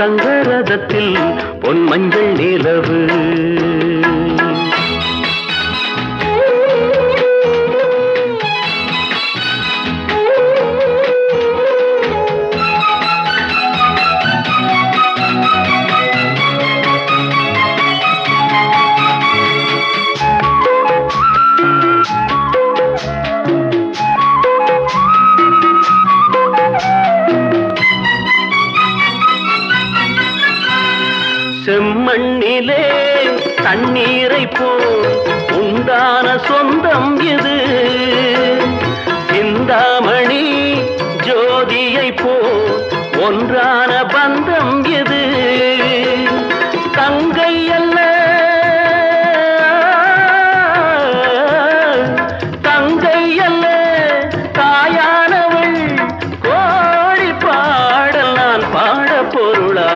தங்கரதத்தில் பொன் மஞ்சள் நிலவு. செம்மண்ணிலே தண்ணீரை போல் உண்டான சொந்தம் இது. சிந்தாமணி ஜோதியை போல் ஒன்றான பந்தம் இது